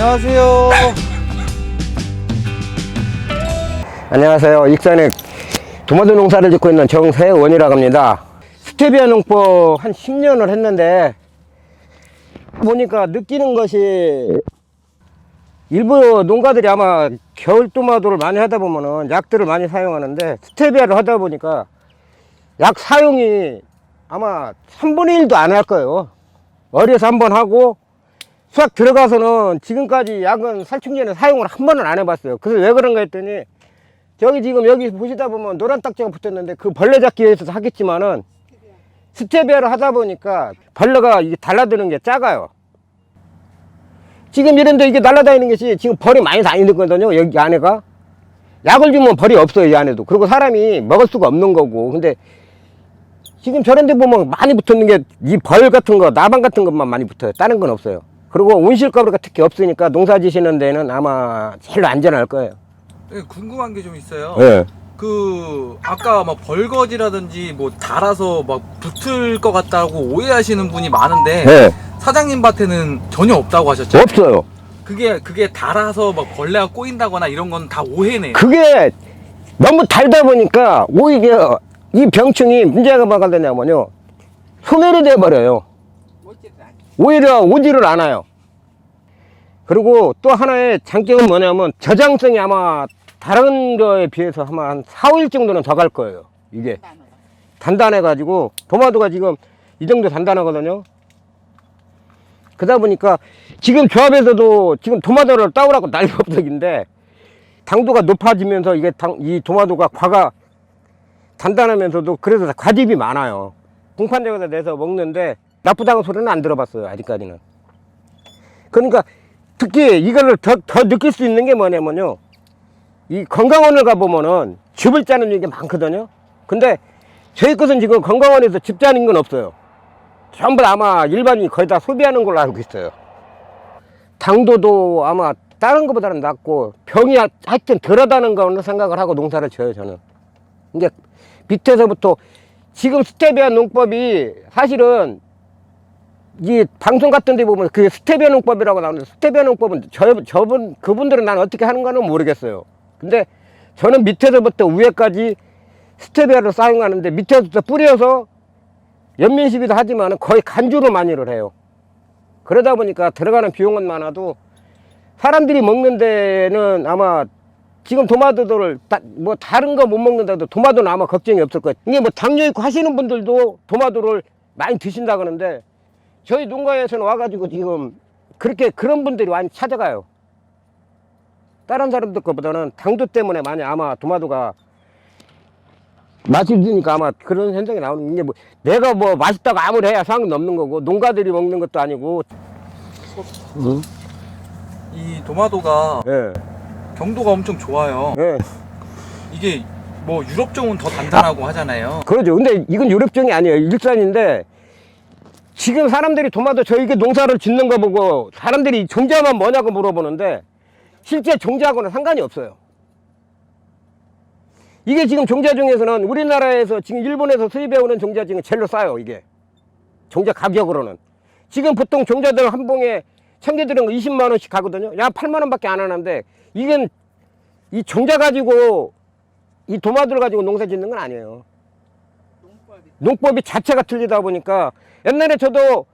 안녕하세요. 안녕하세요. 익산에 도마도 농사를 짓고 있는 정세원이라고 합니다. 스테비아 농법 한 10년을 했는데 보니까 느끼는 것이 일부 농가들이 아마 겨울 토마토를 많이 하다 보면은 약들을 많이 사용하는데 스테비아를 하다 보니까 약 사용이 아마 3분의 1도 안 할 거예요. 어려서 한 번 하고 수확 들어가서는 지금까지 약은 살충제는 사용을 한 번은 안 해봤어요. 그래서 왜 그런가 했더니 저기 지금 여기 보시다 보면 노란 딱지가 붙었는데 그 벌레 잡기 위해서 하겠지만은 스테비아를 하다 보니까 벌레가 이게 달라드는 게 작아요. 지금 이런데 이게 날아다니는 것이 지금 벌이 많이 다니거든요. 여기 안에가. 약을 주면 벌이 없어요. 이 안에도. 그리고 사람이 먹을 수가 없는 거고. 근데 지금 저런 데 보면 많이 붙었는 게 이 벌 같은 거, 나방 같은 것만 많이 붙어요. 다른 건 없어요. 그리고 온실가루가 특히 없으니까 농사 지시는 데는 아마 제일 안전할 거예요. 네, 궁금한 게 좀 있어요. 예. 그 아까 막 벌거지라든지 뭐 달아서 막 붙을 것 같다고 오해하시는 분이 많은데 예. 사장님 밭에는 전혀 없다고 하셨죠? 없어요. 그게 그게 달아서 막 벌레가 꼬인다거나 이런 건 다 오해네요. 그게 너무 달다 보니까 오히려 이 병충이 문제가 뭐가 되냐면요. 소멸이 돼버려요. 오히려 오지를 않아요. 그리고 또 하나의 장점은 뭐냐면 저장성이 아마 다른 거에 비해서 아마 한 4, 5일 정도는 더 갈 거예요. 이게. 단단해 가지고 도마도가 지금 이 정도 단단하거든요. 그러다 보니까 지금 조합에서도 지금 도마도를 따오라고 난리법석인데 당도가 높아지면서 이게 당, 이 도마도가 과가 단단하면서도 그래서 다 과즙이 많아요. 공판장에서 내서 먹는데 나쁘다는 소리는 안 들어봤어요. 아직까지는. 그러니까 특히 이거를 더, 더 느낄 수 있는 게 뭐냐면요. 이 건강원을 가보면은 즙을 짜는 게 많거든요. 근데 저희 것은 지금 건강원에서 즙 짜는 건 없어요. 전부 다 아마 일반인이 거의 다 소비하는 걸로 알고 있어요. 당도도 아마 다른 것보다는 낮고 병이 하- 하여튼 덜하다는 거는 생각을 하고 농사를 지어요 저는. 이제 밑에서부터 지금 스테비아 농법이 사실은 이 방송 같은 데 보면 그 스테비아 농법이라고 나오는데 스테비아 농법은 저, 저분 그분들은 난 어떻게 하는 거는 모르겠어요. 근데 저는 밑에서부터 위에까지 스테비아를 사용하는데 밑에서부터 뿌려서 시비도 하지만 거의 간주로 많이를 해요. 그러다 보니까 들어가는 비용은 많아도 사람들이 먹는 데는 아마 지금 도마도를 다- 뭐 다른 거 못 먹는다도 도마도는 아마 걱정이 없을 거예요. 이게 뭐 당뇨 있고 하시는 분들도 도마도를 많이 드신다 그러는데 저희 농가에서는 와가지고 지금 그렇게 그런 분들이 많이 찾아가요. 다른 사람들 것보다는 당도 때문에 많이 아마 도마도가 맛있으니까 아마 그런 현상이 나오는 게 뭐 내가 뭐 맛있다고 아무리 해야 상관없는 거고 농가들이 먹는 것도 아니고 응? 이 도마도가 예, 경도가 엄청 좋아요. 예. 이게 뭐 유럽종은 더 단단하고 하잖아요. 그러죠. 근데 이건 유럽종이 아니에요. 일산인데 지금 사람들이 도마도 저 이게 농사를 짓는 거 보고 사람들이 종자만 뭐냐고 물어보는데 실제 종자하고는 상관이 없어요. 이게 지금 종자 중에서는 우리나라에서 지금 일본에서 수입해오는 종자 중에 제일로 싸요. 이게 종자 가격으로는 지금 보통 종자들 한 봉에 천개 들은 거 20만 원씩 가거든요. 야 8만 원밖에 안 하는데 이건 이 종자 가지고 이 도마도를 가지고 농사 짓는 건 아니에요. 농법이 자체가 틀리다 보니까 옛날에 저도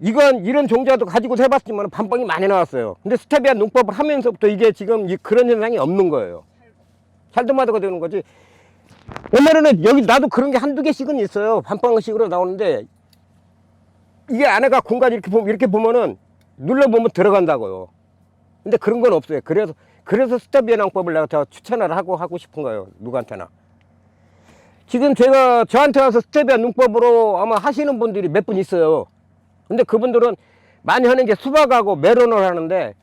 이건 이런 종자도 가지고 해봤지만 반빵이 많이 나왔어요. 근데 스테비아 농법을 하면서부터 이게 지금 이 그런 현상이 없는 거예요. 찰도마도가 되는 거지. 옛날에는 여기 나도 그런 게 한두 개씩은 있어요. 반빵식으로 나오는데 이게 안에가 공간 이렇게 보면 이렇게 보면은 눌러보면 들어간다고요. 근데 그런 건 없어요. 그래서 그래서 스테비아 농법을 내가 더 추천을 하고 하고 싶은 거예요. 누구한테나. 지금 제가 저한테 와서 스테비아 농법으로 아마 하시는 분들이 몇 분 있어요. 근데 그분들은 많이 하는 게 수박하고 메론을 하는데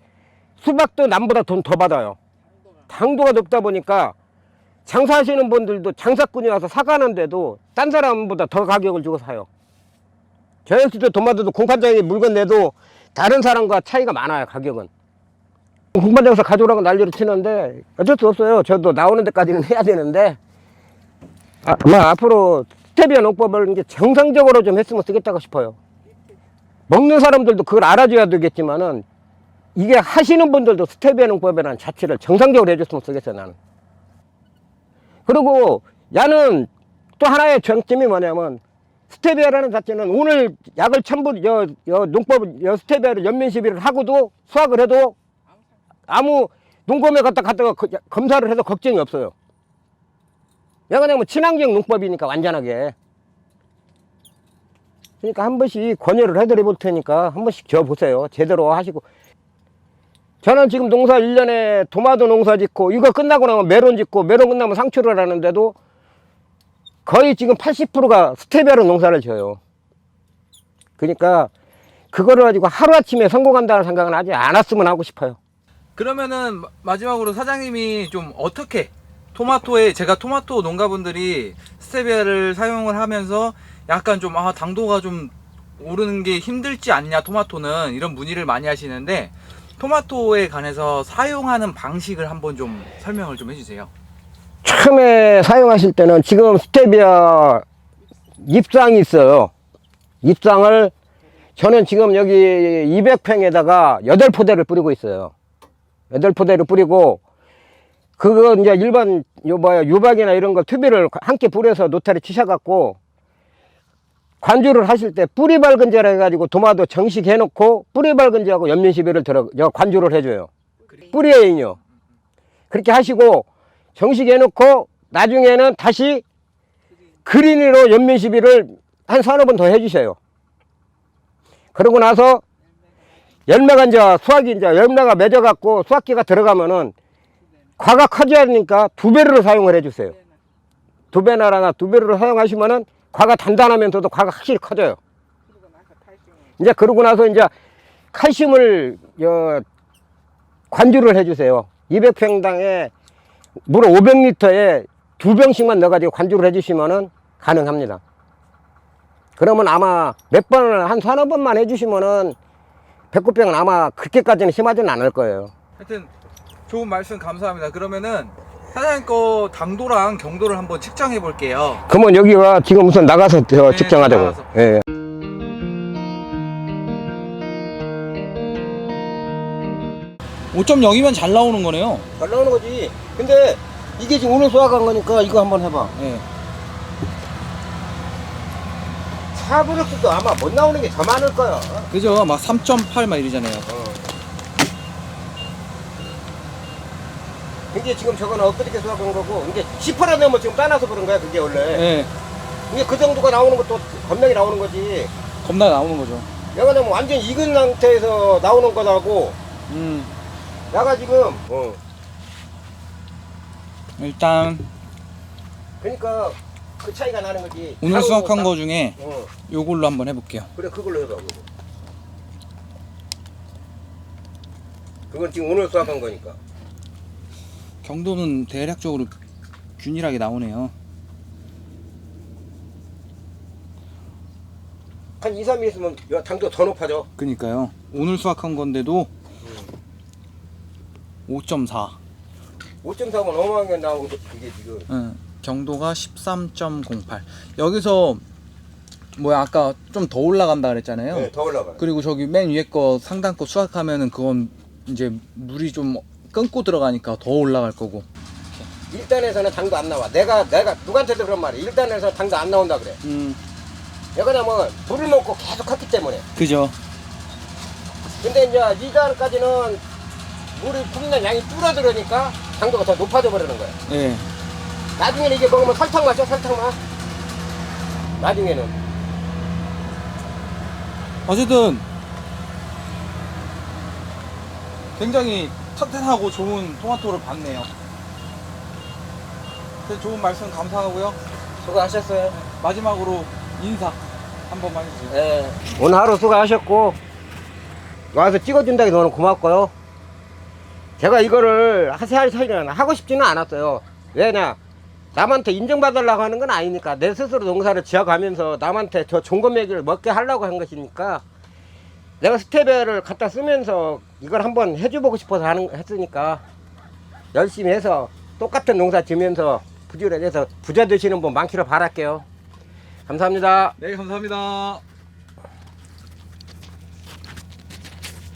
수박도 남보다 돈 더 받아요. 당도가 높다 보니까 장사하시는 분들도 장사꾼이 와서 사가는데도 딴 사람보다 더 가격을 주고 사요. 저 역시도 도마도도 공판장에 물건 내도 다른 사람과 차이가 많아요, 가격은. 공판장에서 가져오라고 난리를 치는데 어쩔 수 없어요. 저도 나오는 데까지는 해야 되는데 아, 아마 앞으로 스테비아 농법을 이제 정상적으로 좀 했으면 쓰겠다고 싶어요. 먹는 사람들도 그걸 알아줘야 되겠지만은 이게 하시는 분들도 스테비아 농법이라는 자체를 정상적으로 해줬으면 좋겠어요, 나는. 그리고 야는 또 하나의 장점이 뭐냐면 스테비아라는 자체는 오늘 약을 첨부, 여, 여 농법, 여 스테비아를 연면 시비를 하고도 수확을 해도 아무 농검에 갖다 갖다가 거- 검사를 해도 걱정이 없어요. 얘가 그냥 뭐 친환경 농법이니까 완전하게. 그러니까 한 번씩 권유를 해드려 볼 테니까 한 번씩 저 보세요. 제대로 하시고. 저는 지금 농사 1년에 도마도 농사 짓고 이거 끝나고 나면 메론 짓고 메론 끝나면 상추를 하는데도 거의 지금 80%가 스테비아로 농사를 지어요. 그러니까 그거를 가지고 하루아침에 성공한다는 생각은 하지 않았으면 하고 싶어요. 그러면은 마- 마지막으로 사장님이 좀 어떻게 토마토에 제가 토마토 농가분들이 스테비아를 사용을 하면서 약간 좀 아 당도가 좀 오르는 게 힘들지 않냐 토마토는 이런 문의를 많이 하시는데 토마토에 관해서 사용하는 방식을 한번 좀 설명을 좀 해주세요. 처음에 사용하실 때는 지금 스테비아 잎상이 있어요. 잎상을 저는 지금 여기 200평에다가 8포대를 뿌리고 있어요. 8포대를 뿌리고 그거 이제 일반 요 뭐야 유박이나 이런 거 투비를 함께 뿌려서 노타리 치셔갖고 관주를 하실 때 뿌리 밝은제라 해가지고 도마도 정식 해 놓고 뿌리 밝은제하고 연면 시비를 들어 저 관주를 해줘요. 뿌리에 인요. 그렇게 하시고 정식 해 놓고 나중에는 다시 그린으로 연면 시비를 한 서너 번 더 해주셔요. 그러고 나서 열매가 이제 수확이 이제 열매가 맺어갖고 수확기가 들어가면은 과가 커져야 하니까 두 배를 사용을 해주세요. 두 배나라나 두 배를 사용하시면은 과가 단단하면서도 과가 확실히 커져요. 이제 그러고 나서 이제 칼슘을 어, 관주를 해주세요. 200평당에 물 500리터에 두 병씩만 넣어가지고 관주를 해주시면은 가능합니다. 그러면 아마 몇 번을 한 서너 번만 해주시면은 백구병은 아마 그렇게까지는 심하지는 않을 거예요. 하여튼 좋은 말씀 감사합니다. 그러면은 사장님 거 당도랑 경도를 한번 측정해 볼게요. 그러면 여기가 지금 우선 나가서 저 네, 측정하자고. 나가서. 예. 오 5.0이면 잘 나오는 거네요. 잘 나오는 거지. 근데 이게 지금 오늘 수확한 거니까 이거 한번 해봐. 네. 사브렉스도 아마 못 나오는 게 더 많을 거야. 그죠? 막 3.8 막 이러잖아요. 이게 지금 저거는 엊그저께 수확한 거고, 이제 10%나 되면 지금 따놔서 그런 거야, 그게 원래. 네. 이게 그 정도가 나오는 것도 겁나게 나오는 거지. 겁나 나오는 거죠. 내가 면 완전 익은 상태에서 나오는 거라고. 음. 내가 지금, 어. 일단 그러니까 그 차이가 나는 거지. 오늘 수확한 딱- 거 중에 어. 요걸로 한번 해볼게요. 그래, 그걸로 해봐, 그거. 그건 지금 오늘 수확한 거니까. 경도는 대략적으로 균일하게 나오네요. 한 2, 3일 있으면 야, 당도 더 높아져. 그니까요. 오늘 수확한 건데도 5.4. 5.4면 어마어마하게 나오고 그게 지금. 응. 경도가 13.08. 여기서 뭐야 아까 좀 더 올라간다 그랬잖아요. 네, 더 올라가. 그리고 저기 맨 위에 거 상단 거 수확하면은 그건 이제 물이 좀 끊고 들어가니까 더 올라갈 거고. 1단에서는 당도 안 나와. 내가 내가 누구한테도 그런 말이야. 1단에서 당도 안 나온다 그래. 음. 왜냐면 물을 먹고 계속 컸기 때문에. 그죠. 근데 이제 2단까지는 물이 붓는 양이 줄어들으니까 당도가 더 높아져 버리는 거야. 예. 나중에는 이게 먹으면 설탕 맛이야, 설탕 맛. 나중에는. 어쨌든 굉장히 튼튼하고 좋은 토마토를 봤네요. 네, 좋은 말씀 감사하고요. 수고하셨어요. 마지막으로 인사 한 번만 해주세요. 네. 오늘 하루 수고하셨고 와서 찍어준다고 너무 고맙고요. 제가 이거를 하세할 차이는 하고 싶지는 않았어요. 왜냐 남한테 인정받으려고 하는 건 아니니까 내 스스로 농사를 지어가면서 남한테 저 종검매기를 먹게 하려고 한 것이니까 내가 스테베를 갖다 쓰면서 이걸 한번 해줘보고 싶어서 하는 했으니까 열심히 해서 똑같은 농사 지면서 부지런해서 부자 되시는 분 많기를 바랄게요. 감사합니다. 네, 감사합니다.